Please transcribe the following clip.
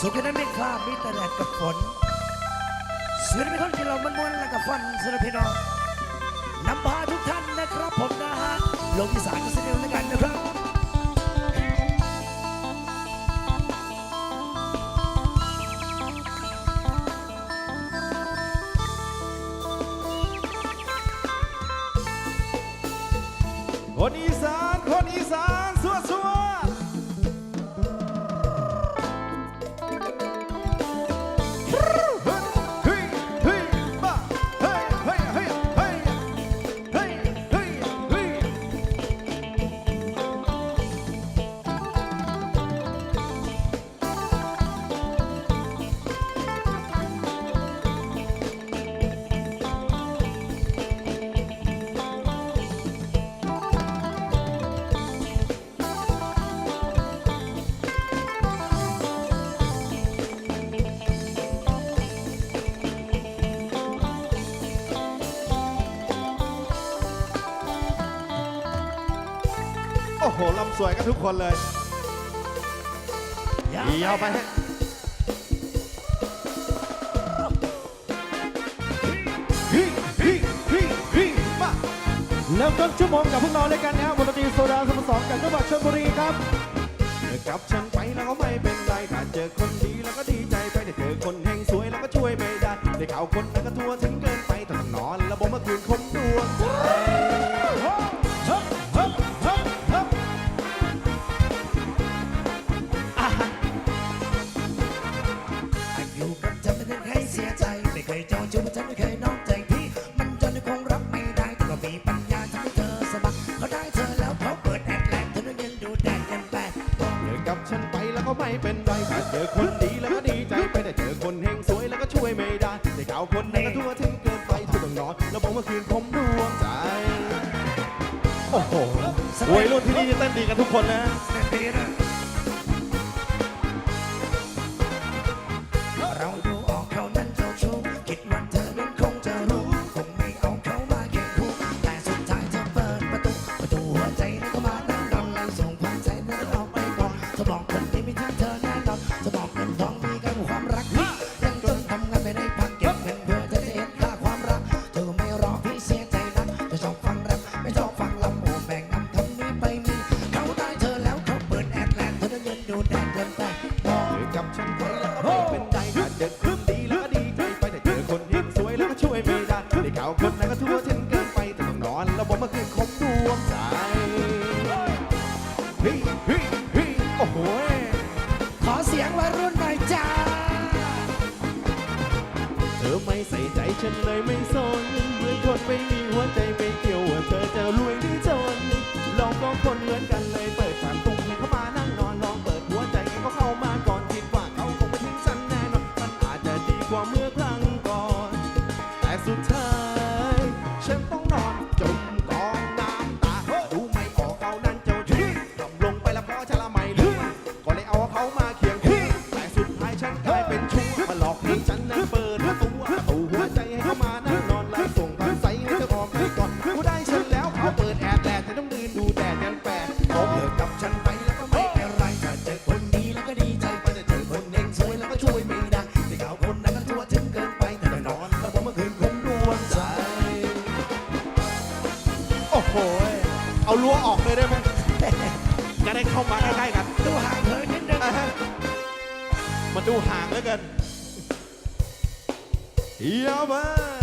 สุขนั้นไม่คลาดมีแต่แดดกับฝนเสือเป็นคนที่เรามันม้วนและกับฟันสำหรับพี่น้องนำพาทุกท่านนะครับผมนะฮะลงอีสานกันสักเดียวแล้วกันนะครับคนอี โอ้โหลำสวยกันทุกคนเลยเดียวไปฮะฮิฮิฮิฮิมาเริ่มต้นชั่วโมงกับพวกเราด้วยกันนะครับวงดนตรีโซดาสมสองจากจังหวัดชลบุรีครับเธอกับฉันไปแล้วก็ไม่เป็นไรถ้าเจอคนดีแล้วก็ดีใจไปแต่เจอคนแห่งสวยแล้วก็ช่วยไม่ได้ได้ข่าวคนนั้นก็ทั่วถึงเกินไปแต่ต้องนอนแล้วบอกเมื่อคืนคนดวง เคยให้เสียใจ ไม่เคยเจ้าชู้ฉันไม่เคยนอกใจพี่ มันจนคงรับไม่ได้แต่ก็มีปัญญาทำให้เธอสบายเขาได้เธอแล้วเขาเปิดแอดแลนเธอนั้นยังดูแดดกันแปดบอกเจอกับฉันไปแล้วก็ไม่เป็นไรถ้าเจอคนดีแล้วก็ดีใจไปแต่เจอคนแห่งสวยแล้วก็ช่วยไม่ได้ได้ข่าวคนนั้นก็ทั่วถึงเกินไปเธอต้องนอนแล้วบอกเมื่อคืนผมดวงใจโอ้โหวัยรุ่นที่นี่เต้นดีกันทุกคนนะ อนเธอบอกคนที่ไม่ทิ้งเธอแน่นอนเธอบอกเงินทองมีกันความรักนี้ยังจนทำงานไม่ได้พักเก็บเงินเพื่อเธอจะเห็นค่าความรัก เธอไม่รอพี่เสียใจนะเธอชอบฟังแรปไม่ชอบฟังลำโอ้แบ่งนำคำนี้ไปมีเขาได้เธอแล้วเขาเปิดแอดแลนด์เธอนั้นยืนดูแดดเดินไปบอกเจอกับฉันไปแล้วก็ไม่เป็นใจถ้าเจอคนดีแล้วก็ดีใจไปแต่เจอคนเห็นสวยแล้วก็ช่วยไม่ได้ได้ข่าวคนนั้นก็ทั่วถึงเกินไปแต่ต้องนอนแล้วบอกเมื่อคืนคมดวงใจ ฉันเลยไม่สนเหมือนคนไม่มีหัวใจไม่เกี่ยวว่าเธอจะรวยหรือจนลองก็คนเหมือนกันเลยเปิดฝาตุ้งให้เข้ามานั่งนอนลองเปิดหัวใจให้เขาเข้ามาก่อนคิดว่าเขาคงไม่ทิ้งฉันแน่นอนมันอาจจะดีกว่าเมื่อครั้งก่อน แต่สุดท้าย เอารั้วออกเลยได้ไหมจะได้เข้ามาใกล้ๆกัน ดูห่างเหินนิดนึงอะฮะมันดูห่างเหลือเกินเยี่ยมมาก